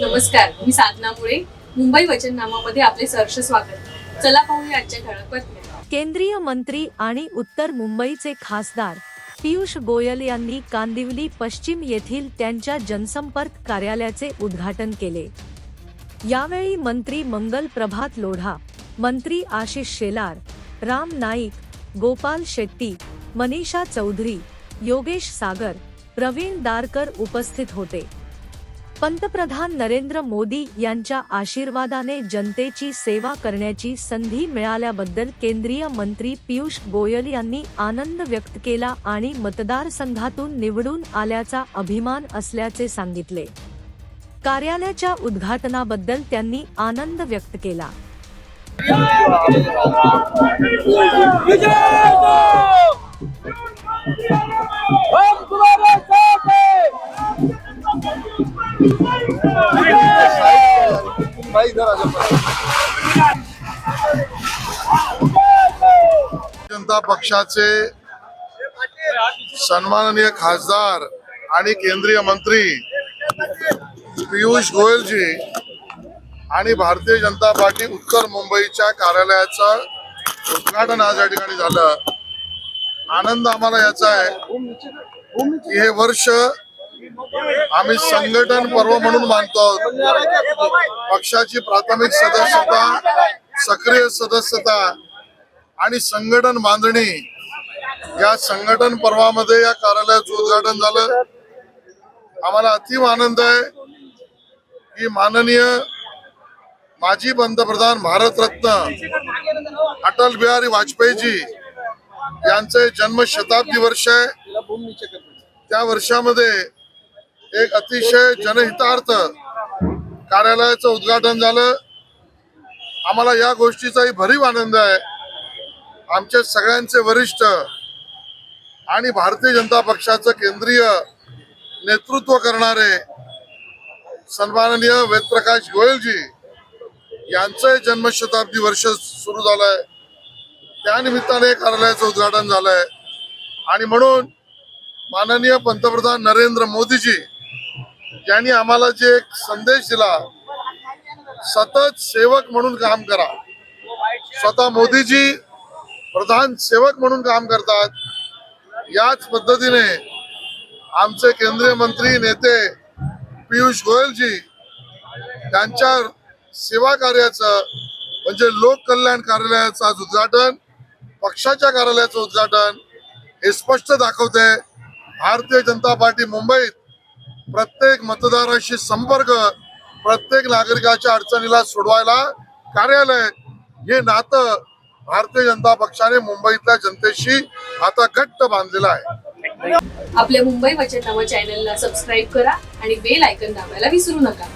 नमस्कार मी साधना मुळे. मुंबई वचननामामध्ये आपले सहर्ष स्वागत. चला पाहूया आजच्या ठळक बातम्या. केंद्रीय मंत्री आणि उत्तर मुंबईचे खासदार पियुष गोयल यांनी कांदिवली पश्चिम येथील त्यांच्या जनसंपर्क कार्यालयाचे उद्घाटन केले. यावेळी मंत्री मंगल प्रभात लोढा मंत्री आशिष शेलार राम नाईक गोपाल शेट्टी मनीषा चौधरी योगेश सागर प्रवीण दारकर उपस्थित होते. पंतप्रधान नरेंद्र मोदी यांच्या आशीर्वादाने जनतेची सेवा करण्याची संधी मिळाल्याबद्दल केंद्रीय मंत्री पियुष गोयल यांनी आनंद व्यक्त केला आणि मतदारसंघातून निवडून आल्याचा अभिमान असल्याचे सांगितले. कार्यालयाच्या उद्घाटनाबद्दल त्यांनी आनंद व्यक्त केला. विजय जनता पक्षाचे सन्माननीय खासदार आणि केंद्रीय मंत्री पियुष गोयलजी आणि भारतीय जनता पार्टी उत्तर मुंबईच्या कार्यालयाचं उद्घाटन आज या ठिकाणी झालं. आनंद आम्हाला याचा आहे की हे वर्ष आम्ही संघटन पर्व म्हणून मानतो आहोत. पक्षाची प्राथमिक सदस्यता सक्रिय सदस्यता आणि संघटन बांधणी. या संघटन पर्वामध्ये या कार्यालयाचं उद्घाटन झालं. आम्हाला अतिव आनंद आहे की माननीय माजी पंतप्रधान भारतरत्न अटल बिहारी वाजपेयीजी यांचे जन्म शताब्दी वर्ष आहे. त्या वर्षामध्ये एक अतिशय जनहितार्थ कार्यालयाचं उद्घाटन झालं. आम्हाला या गोष्टीचाही भरीव आनंद आहे. आमचे सगळ्यांचे वरिष्ठ आणि भारतीय जनता पक्षाचं केंद्रीय नेतृत्व करणारे सन्माननीय वेदप्रकाश गोयलजी यांचं जन्मशताब्दी वर्ष सुरू झालंय. आहे त्यानिमित्ताने कार्यालयाचं उद्घाटन झालंय. आणि म्हणून माननीय पंतप्रधान नरेंद्र मोदीजी यांनी आम्हाला जे एक संदेश दिला सतत सेवक म्हणून काम करा. स्वतः मोदीजी प्रधान सेवक म्हणून काम करतात. याच पद्धतीने आमचे केंद्रीय मंत्री नेते पियुष गोयलजी त्यांच्या सेवा कार्याचं म्हणजे लोक कल्याण कार्यालयाचं आज उद्घाटन पक्षाच्या कार्यालयाचं उद्घाटन हे स्पष्ट दाखवते. भारतीय जनता पार्टी मुंबईत प्रत्येक मतदाराशी संपर्क प्रत्येक नागरिकाच्या अडचणीला सोडवायला कार्यालय हे नातं भारतीय जनता पक्षाने मुंबईतल्या जनतेशी आता घट्ट बांधलेलं आहे. आपल्या मुंबई वचननामा चॅनलला सबस्क्राईब करा आणि बेल आयकन दाबायला विसरू नका.